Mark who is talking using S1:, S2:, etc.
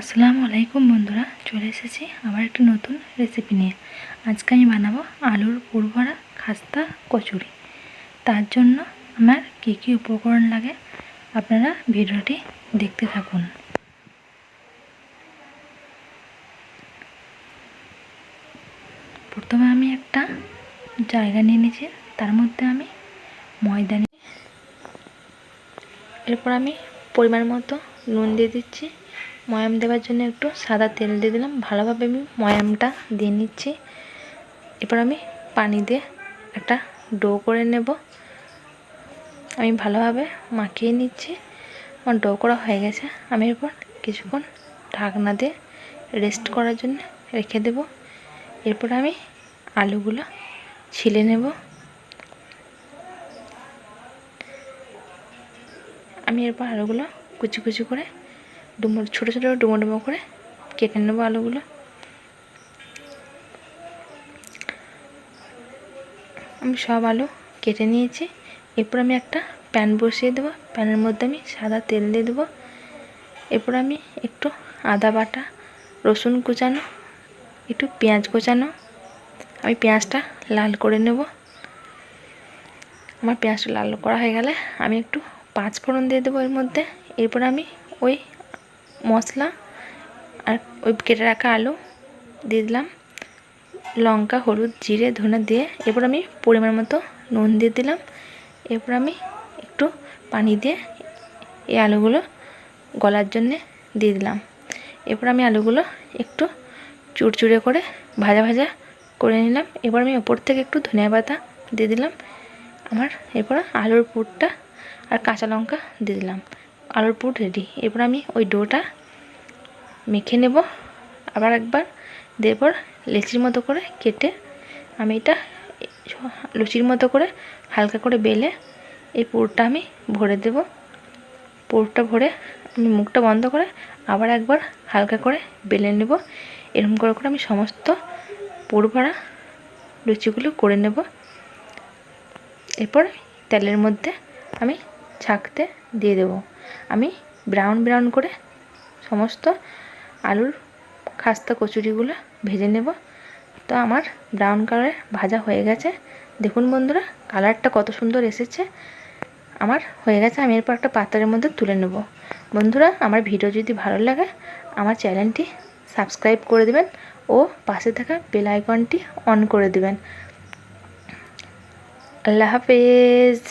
S1: আসসালামু আলাইকুম বন্ধুরা, চলে এসেছি আবার একটি নতুন রেসিপি নিয়ে। আজকে আমি বানাবো আলুর পুরভরা খাস্তা কচুরি। তার জন্য আমার কী কী উপকরণ লাগে আপনারা ভিডিওটি দেখতে থাকুন। প্রথমে আমি একটা জায়গা নিয়ে নিয়েছি, তার মধ্যে আমি ময়দা নিয়ে এরপর আমি পরিমাণ মতো নুন দিয়ে দিচ্ছি। ময়াম দেওয়ার জন্য একটু সাদা তেল দিয়ে দিলাম। ভালোভাবে আমি ময়ামটা দিয়ে নিচ্ছি। এরপর আমি পানি দিয়ে একটা ডো করে নেব। আমি ভালোভাবে মাখিয়ে নিচ্ছি। আমার ডো করা হয়ে গেছে। আমি এরপর কিছুক্ষণ ঢাকনা দিয়ে রেস্ট করার জন্য রেখে দেব। এরপর আমি আলুগুলো ছিলে নেব। আমি এরপর আলুগুলো কুচি কুচি করে ডুমো ছোটো ছোটো ডুমো ডুমো করে কেটে নেব আলুগুলো। আমি সব আলু কেটে নিয়েছি। এরপর আমি একটা প্যান বসিয়ে দেবো। প্যানের মধ্যে আমি সাদা তেল দিয়ে দেবো। এরপর আমি একটু আদা বাটা, রসুন কুচানো, একটু পেঁয়াজ কুচানো, আমি পেঁয়াজটা লাল করে নেব। আমার পেঁয়াজটা লাল করা হয়ে গেলে আমি একটু পাঁচ ফোড়ন দিয়ে দেবো এর মধ্যে। এরপর আমি ওই মশলা আর ওই কেটে রাখা আলু দিয়ে দিলাম। লঙ্কা, হলুদ, জিরে, ধনে দিয়ে এরপর আমি পরিমাণ মতো নুন দিয়ে দিলাম। এরপর আমি একটু পানি দিয়ে এই আলুগুলো গলার জন্যে দিয়ে দিলাম। এরপর আমি আলুগুলো একটু চুরচুরে করে ভাজা ভাজা করে নিলাম। এবার আমি ওপর থেকে একটু ধনিয়া পাতা দিয়ে দিলাম। আমার এরপর আলুর পুরটা আর কাঁচা লঙ্কা দিয়ে দিলাম। আলুর পুর রেডি এরপর আমি ওই ডোটা মেখে নেব। আবার একবার দেওয়ার লেচির মতো করে কেটে আমি এটা লুচির মতো করে হালকা করে বেলে এই পুরটা আমি ভরে দেব। পুরটা ভরে আমি মুখটা বন্ধ করে আবার একবার হালকা করে বেলে নেব। এরকম করে করে আমি সমস্ত পুর ভরা লুচিগুলো করে নেব। এরপর তেলের মধ্যে আমি ছাঁকতে দিয়ে দেবো। আমি ব্রাউন ব্রাউন করে সমস্ত আলুর খাস্তা কচুরিগুলো ভেজে নেব। তো আমার ব্রাউন কালারে ভাজা হয়ে গেছে। দেখুন বন্ধুরা কালারটা কত সুন্দর এসেছে। আমার হয়ে গেছে, আমি এরপর একটা পাত্রের মধ্যে তুলে নেব। বন্ধুরা, আমার ভিডিও যদি ভালো লাগে, আমার চ্যানেলটি সাবস্ক্রাইব করে দেবেন ও পাশে থাকা বেল আইকনটি অন করে দেবেন। আল্লাহ হাফেজ।